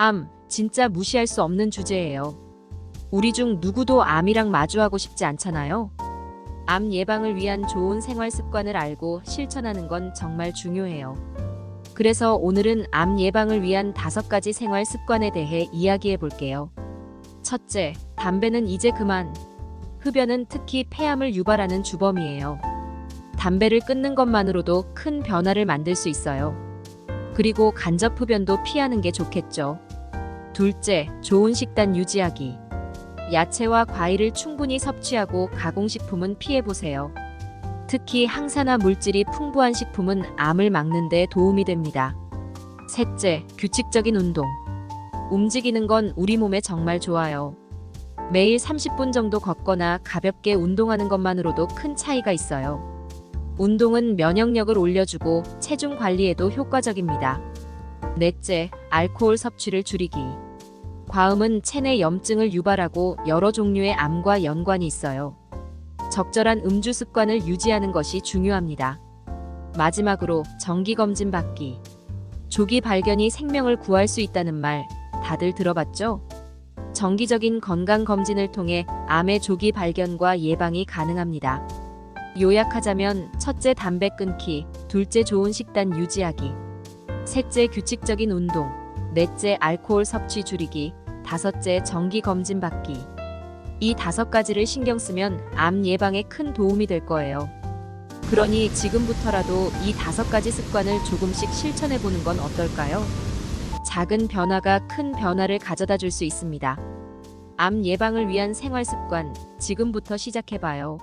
암, 진짜 무시할 수 없는 주제예요. 우리 중 누구도 암이랑 마주하고 싶지 않잖아요. 암 예방을 위한 좋은 생활 습관을 알고 실천하는 건 정말 중요해요. 그래서 오늘은 암 예방을 위한 다섯 가지 생활 습관에 대해 이야기해 볼게요. 첫째, 담배는 이제 그만. 흡연은 특히 폐암을 유발하는 주범이에요. 담배를 끊는 것만으로도 큰 변화를 만들 수 있어요. 그리고 간접 흡연도 피하는 게 좋겠죠. 둘째, 좋은 식단 유지하기. 야채와 과일을 충분히 섭취하고 가공식품은 피해보세요. 특히 항산화 물질이 풍부한 식품은 암을 막는 데 도움이 됩니다. 셋째, 규칙적인 운동. 움직이는 건 우리 몸에 정말 좋아요. 매일 30분 정도 걷거나 가볍게 운동하는 것만으로도 큰 차이가 있어요. 운동은 면역력을 올려주고 체중 관리에도 효과적입니다. 넷째, 알코올 섭취를 줄이기. 과음은 체내 염증을 유발하고 여러 종류의 암과 연관이 있어요. 적절한 음주 습관을 유지하는 것이 중요합니다. 마지막으로 정기 검진 받기. 조기 발견이 생명을 구할 수 있다는 말 다들 들어봤죠? 정기적인 건강 검진을 통해 암의 조기 발견과 예방이 가능합니다. 요약하자면 첫째 담배 끊기, 둘째 좋은 식단 유지하기, 셋째 규칙적인 운동, 넷째 알코올 섭취 줄이기, 다섯째 정기 검진 받기. 이 다섯 가지를 신경 쓰면 암 예방에 큰 도움이 될 거예요. 그러니 지금부터라도 이 다섯 가지 습관을 조금씩 실천해 보는 건 어떨까요? 작은 변화가 큰 변화를 가져다 줄 수 있습니다. 암 예방을 위한 생활 습관 지금부터 시작해 봐요.